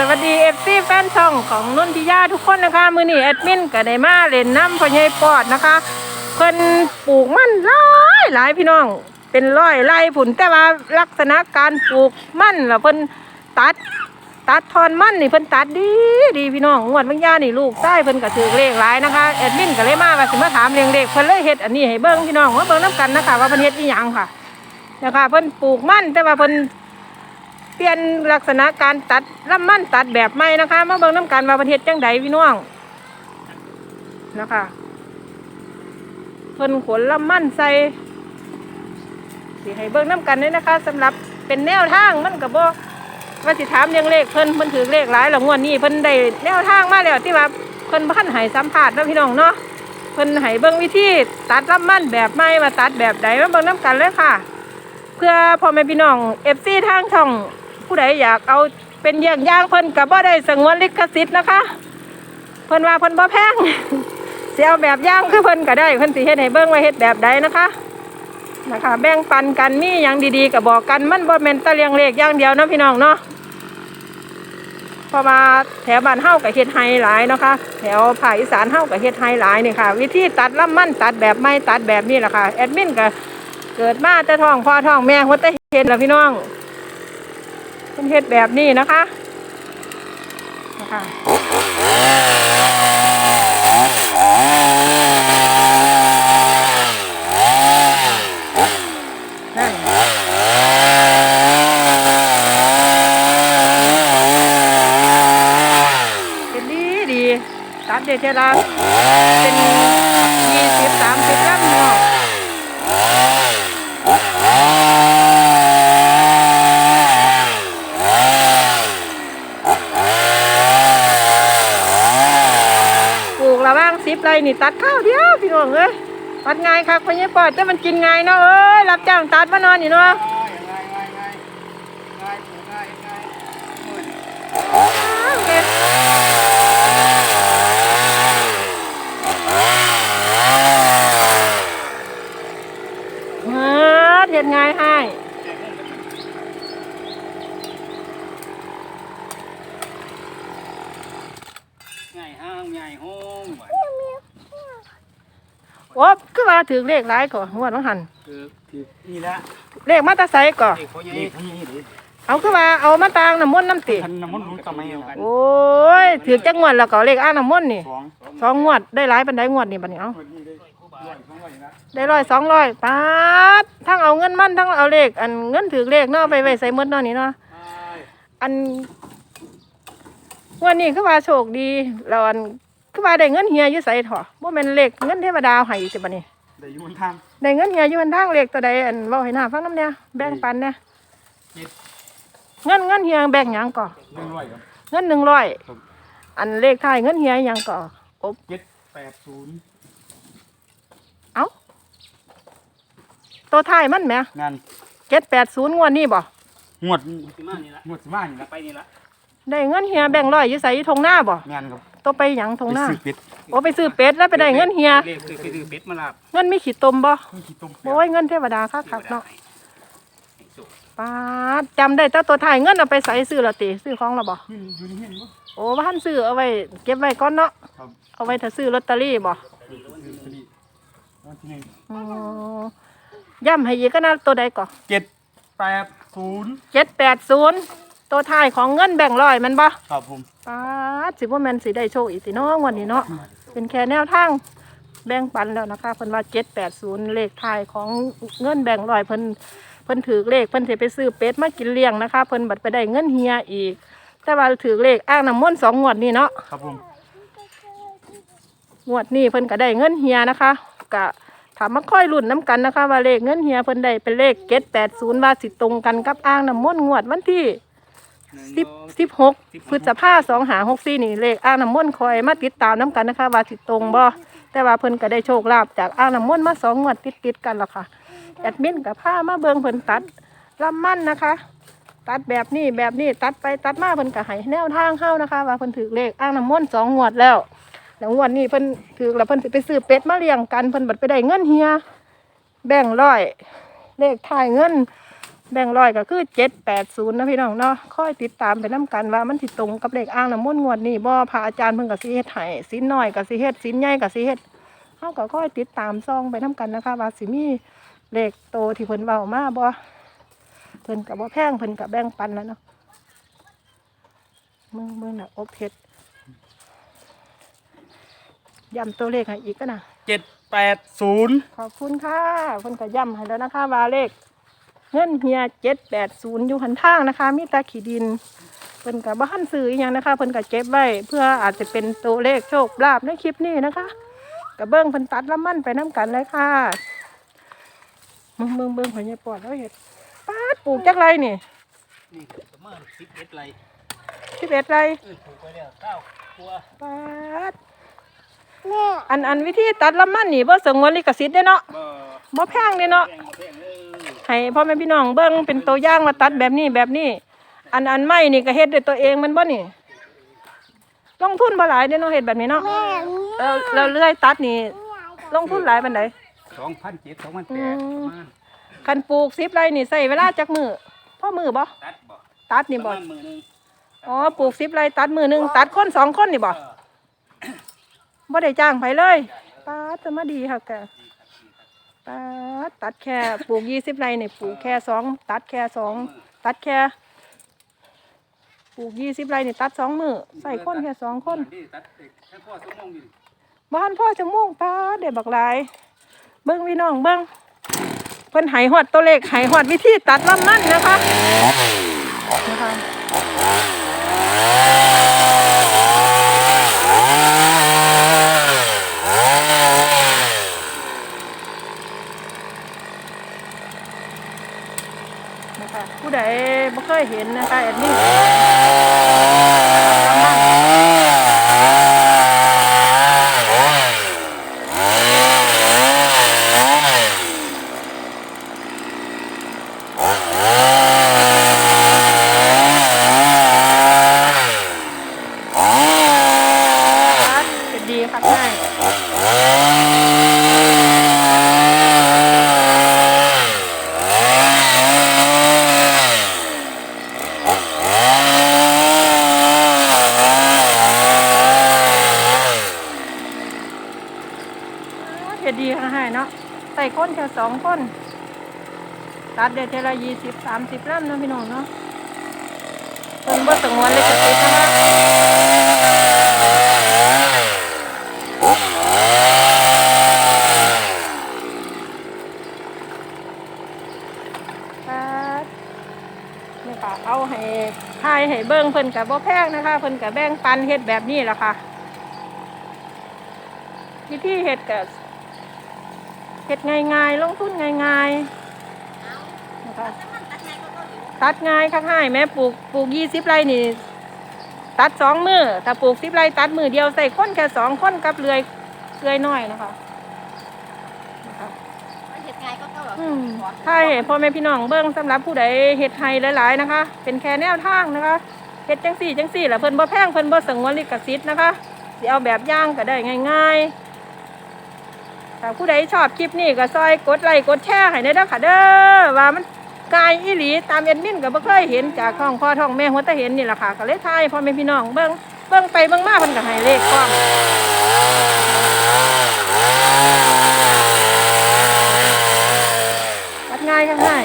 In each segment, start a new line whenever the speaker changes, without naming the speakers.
สวัสดีเอฟซีแฟนช่องของนุ่นทิยาทุกคนนะคะ มือนี้แอดมินก็ได้มาเล่นน้ำพอใหญายปอดนะคะเพิ่นปลูกมันหลายหลายพี่น้อง เป็นร้อยไร่ผุนแต่ว่าลักษณะการปลูกมันแล้วเพิ่นตัดตัดทอนมันนี่เพิ่นตัดดีดีพี่น้องงวดบางย่านี่ลูกใต้เพิ่นก็ถือเลขหลายนะคะแอดมินก็เลยมาว่าสิมาถามเรียงเลขเพิ่นเลยเฮ็ดอันนี้ให้เบิ่งพี่น้องว่าเบิ่งน้ำกันนะคะว่าเพิ่นเฮ็ดอีหยังค่ะนะคะเพิ่นปลูกมันแต่ว่าเพิ่น เปลี่ยนลักษณะการตัดลำมันตัดแบบใหม่นะคะมาเบิ่งน้ำกันว่าประเทศจังใดพี่น้องนะคะเพิ่นขนลำมันใส่สิให้เบิ่งน้ำกันเลยนะคะสำหรับเป็นแนวทางมันกับบ่ว่าสิถามเรื่องเลขเพิ่นเพิ่นถือเลขหลายหรองวดนี้เพิ่นได้แนวทางมาแล้วที่ว่าเพิ่นพันให้สัมภาษณ์แล้วพี่น้องเนาะเพิ่นให้เบิ่งวิธีตัดลำมันแบบใหม่มาตัดแบบใดมาเบิ่งน้ำกันเลยค่ะ เพื่อพ่อแม่พี่น้องเอฟซีทางช่อง ผู้ใดอยากเอาเป็นเยี่ยงย่างเพิ่นกับบ่ได้สงวนลิขสิทธิ์นะคะเพิ่นว่าเพิ่นบ่แพงสิเอาแบบย่างคือเพิ่นก็ได้เพิ่นสิเฮ็ดให้เบิ่งว่าเฮ็ดแบบใดนะคะนะคะ แบ่งปันกันมีหยังดีๆก็บอกกันมันบ่แม่นตะเลียงเลขอย่างเดียวเนาะพี่น้องเนาะเพราะว่าแถวบ้านเฮาก็เฮ็ดไฮหลายเนาะคะ แถวภาคอีสานเฮาก็เฮ็ดไฮหลายนี่ค่ะ วิธีตัดลำมันตัดแบบไม่ตัดแบบนี้แหละค่ะแอดมินก็เกิดมาแต่ท้องพ่อท้องแม่หัวแต่เห็ดแล้วพี่น้อง เป็นเห็ดแบบนี้นะคะนะคะนั่นเป็นดีดีตัดเด็ดเทละเป็นยี่สิบสามสิบลำเนาะ ปลูกระว่างสิบไรนี่ตัดข้าวเดียวพี่น้องเอ้ย ตัดง่ายคักพญปอดแต่มันกินง่ายเนาะเอ้ยรับจ้างตัดมานอนอยู่เนาะเฮ็ดง่ายให้
ง่ายห้างง่ายห้อง
โอ้คือว่าถือเลขหลายก่อนหัวน้องหัน
คือคือนี่ละ
เลขมาตาไซก่อน
เด็กเขาใหญ่เขาใหญ่ดิ
เอาคือว่าเอามาตางน้ำมนต์น้ำติ
ทันน้ำมันต์รู้ทำไมเอากัน
โอ้ยถือจักงวดแล้วก็เลขอ้างน้ำมนต์นี่
สอง
สองงวดได้หลายปันไดงวดนี่บัดนี้เอา
คนนี้ได้ร้อยสองร้อยนะ
ได้ร้อยสองร้อยปาดทั้งเอาเงินมันทั้งเอาเลข อันเงินถือเลขเนาะไปไว้ใส่หมดเนาะนี่เนาะอันงวันนี้คือว่าโชคดีแล้วอัน คือว่าได้เงินเฮียอยู่ใส่ถอบ่แม่นเลขเงินเทวดาให้สิบัดนี้
ได้อยู่บนทาง
ได้เงินเฮียอยู่บนทางเลขตัวใดอันเว้าให้หน้าฟังนำเนี่ยแบ่งปันเนี่ยเงินเงินเฮียแบ่งหยังก่อ
หนึ่งร้อยครับ
เงินหนึ่งร้อย
ครับ
อันเลขท้ายเงินเฮียหยังก่อ
เจ็ดแปดศูนย์
เอ้าตัวท้ายมันแหม
งาน
เจ็ดแปดศูนย์งวดนี้บ่
งวดสิมานี่ละงวดสิมานี่ละไปนี่ละ
ได้เงินเฮียแบ่งร้อยอยู่ใส่ทงหน้าบ่
งานครับ
ตัวไปหยังทง
ไป
หน้า
ซื้อเป็ด
โอ้ไปซื้อเป็ดแล้วไปได้เงินเฮีย
เลขคือซื้อเป็ดมาลาบ
เงินมีขีดตมบ่
เพิ่งขี้ต้ม
โอ้ยเงินเทวดาคักคักๆเนาะป้าดจำได้แต่ตัวท้ายเงินเอาไปใส่ซื้อและติซื้อของและบ่
นี่อยู่ในเฮียนบ่
โอ้บ้านซื้อเอาไว้เก็บไว้ก่อนเนาะ
ครับ
เอาไว้ถ้าซื้อลอตเตอรี่บ่
ซื้อลอตเตอรี่วันที่หนึ่ง
อ๋อย่ำให้อีกก็น่าตัวใดก่อ
เจ็ดแปดศูนย์
เจ็ดแปดศูนย์ ตัวท้ายของเงินแบ่งร้อยแมันบ่
ครับผม
ป้าดสิบ่แม่นสิได้โชคอีกสิเนาะงวันนี้เนาะเป็นแค่แนวทางแบ่งปันแล้วนะคะเพิ่นว่า780เลขท้ายของเงินแบ่งร้อยเพิ่นเพิ่นถือเลขเพิ่นสิไปซื้อเป็ดมากินเลี้ยงนะคะเพิ่นบัดไปได้เงินเฮียอีก แต่ว่าถือเลขอ้างน้ำมนต์สองงวดนี่เนาะ
ครับผม
งวดนี้เพิ่นก็ได้เงินเฮียนะคะก็ถามมาค่อยรุ่นน้กันนะคะ ว่าเลขเงินเฮียเพิ่นได้เป็นเลข780ว่าสิตรงกันกับอ้างน้ำมนต์งวดวันที่ สิบสิบหกพฤษภาสองหาหกสี่นี่เลขอ่างน้ำมนต์คอยมาติดตามน้ำกันนะคะ ว่าสิตรงบ่แต่ว่าเพิ่นก็ได้โชคลาภจากอ่างน้ำมนต์มาสองงวดติดติดๆกันแล้วค่ะแอดมินกับผ้ามาเบิงเพิ่นตัดลำมันนะคะ ตัดแบบนี้แบบนี้ตัดไปตัดมาเพิ่นก็ให้แนวทางเข้านะคะ ว่าเพิ่นถือเลขอ่างน้ำมนต์สองงวดแล้วแล้วงวดนี้เพิ่นถือแล้วเพิ่นสิไปซื้อเป็ดมาเลี้ยงกันเพิ่นบัดไปได้เงินเฮียแบ่งร้อยเลขถ่ายเงิน แบ่งร้อยก็คือเจ็ดแปดศูนย์นะพี่น้องเนาะค่อยติดตามไปน้กันว่ามันสิตรงกับเลขอ้างน้ำมนต์งวดนี้บ่พระอาจารย์เพิ่นก็สิเฮ็ดให้สินน้อยก็สิเฮ็ดสินใหญ่ก็สิเฮ็ดเฮาก็ค่อยติดตามซองไปน้กันนะคะว่าสิมีเลขโตที่เพิ่นเว้ามาบ่เพิ่นก็บ่แพงเพิ่นก็แบ่งปันแล้วเนาะมึงมึงน่ะอบเฮ็ดย้ำตัวเลขให้อีกก็นะ
เจ็ดแปดศูนย์
ขอบคุณค่ะเพิ่นก็ย้ำให้แล้วนะคะว่าเลข เงินเฮียเจ็ดแปดศูนย์อยู่หันทางนะคะ มีตาขีดินเพิ่นกับบ้านซื้ออย่างนะคะเพิ่นก็เก็บไว้เพื่ออาจจะเป็นตัวเลขโชคลาภในคลิปนี้นะคะกับเบิ้งเพิ่นตัดละมั่นไปน้กันเลยค่ะมึงเบิ้งเบิ้งหอยใหญ่ปอดแล้วเห็ดป้าดปลูกจักไรนี่
นี่ประมาณสิบเอ็ดไร
สิบเอ็ดไร
ปลูกไปแล้วเก้าตัว
ป้าด อันอันวิธีตัดละมั่นนี่บ่สงวนลิขสิทธิ์เด้เนาะ
บ่
บ่แพงเด้เนาะ
แพงบ่แพงเลย
ให้พ่อแม่พี่น้องเบิ้งเป็นตัวอย่างว่าตัดแบบนี้แบบนี้ อันอันไม่นี่ก็เฮ็ดด้วยตัวเองมันบ่นี่ลงทุนบ่หลายเด้เนาะเฮ็ดแบบนี้เนาะเราเราเลื่อยตัดนี่ลงทุนหลายปานใด
สองพันเจ็ดสองพันแป
อื
ด
ม
ประมาณ
คันปลูก10ไร่นี่ใช้เวลาจักมือพ่อมือบ่
ตัดบ่
ตัดนี่
ป
บ่
ระมาณมือหนึง
อ๋อปลูก10ไร่ตัดมือหนึงตัดคนสองคนนี่บ่
เออ
บ่ได้จ้างไผเลยป้าจะมาดีค่ะแกป้าตัดแค่ปลูก20ไร่เนี่ยปลูกแค่สองตัดแค่สองตัดแค่ปลูก20ไร่เนี่ยตัดสองมือใส่คนแค่สองคน
นี่ตัดเอกแค่พ่อชั่วโมงนี่
บ้านพ่อจะม่วงป้าเด็บักหลาย เบิ้งพี่น้องเบิ้งเพิ่นไหหอดตัวเลขไหหอดวิธีตัดลำมันนะคะนะคะ นะคะผู้ใดบ่เคยเห็นนะคะแอดมินตัดจะดีค่ะง่ายเฮ็ดดีค่ะให้เนาะ ใส่ก้นแค่สองก้นตัดเดือนละยี่สิบสามสิบลำนะพี่น้องเนาะเพิ่นบ่สงวนเลยจะติดนะคะครับนี่ค่ะเอาให้ทายให้เบิ่งเพิ่นกับบ่แพงนะคะเพิ่นกับแบ่งปันเฮ็ดแบบนี้แหละค่ะวิธีเฮ็ดก็ เฮ็ดง่ายๆ ลงทุนง่ายๆนะคะตัดง่ายค่ะให้แม่ปลูกปลูกยี่สิบไร่นี่ ตัดสองมือถ้าปลูกสิบไร่ตัดมือเดียวใส่ค้นแค่สองค้นกับเรือยเรือยน้อยนะคะนะคะ
มันเห็ดไงก็เท่าหรอ
อืมใช่พ่อแม่พี่น้องเบิ้งสำหรับผู้ใดเฮ็ดไห้หลาย ๆ นะคะ เป็นแค่แนวทางนะคะเฮ็ดจังสี่จังสี่แหละเพิ่นบ่แพงเพิ่นบ่สงวนลิขสิทธิ์นะคะสิเอาแบบอย่างก็ได้ง่าย ๆ ถ้าผู้ใดชอบคลิปนี้ก็ซอยกดไลค์กดแชร์ให้ได้เด้อค่ะเด้อว่ามันกายอีหลีตามเอ็นมินก็บ่เคยเห็นจากท้องพ่อท้องแม่หัวตาเห็นนี่แหละค่ะก็เลยทายพ่อแม่พี่น้องเบิ้งเบิ้งไปเบิ้งมาเพิ่นก็ให้เลขกล้องวัดง่ายค่ะง่าย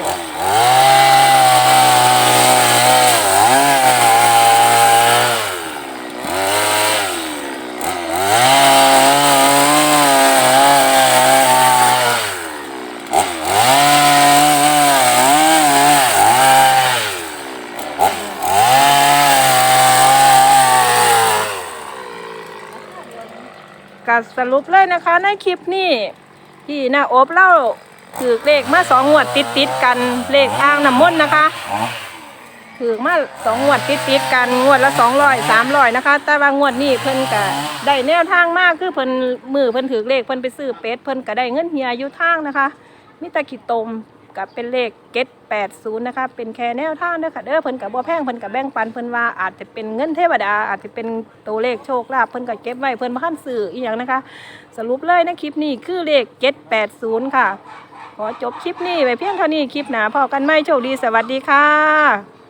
ก็ส รุปเลยนะคะ ในคลิปนี้ที่หน้าอบเล่าถือเลขมาสองงวดติดติดกันเลขอ้างน้ำมนต์นะคะถือมาสองงวดติดติดกันงวดละสองร้อยสามร้อยนะคะ แต่ว่างวดนี้เพิ่นก็ได้แนวทางมากคือเพิ่นมือเพิ่นถือเลขเพิ่นไปซื้อเป็ดเพิ่นก็ได้เงินเฮียอยู่ทางนะคะมิตะขีตม กับเป็นเลขเกตแปดศูนย์นะคะเป็นแค่แนวทางเด้อค่ะเด้อเพิ่นกับบัวแพงเพิ่นกับแบ่งปันเพิ่นว่าอาจจะเป็นเงินเทวดา อาจจะเป็นตัวเลขโชคลาภเพิ่นกับเก็บไว้เพิ่นมาขั้นสื่ออีกอย่างนะคะ สรุปเลยในคลิปนี้คือเลขเกตแปดศูนย์ค่ะ ขอจบคลิปนี้ไปเพียงเท่านี้คลิปหนาพอกันไม่โชคดีสวัสดีค่ะ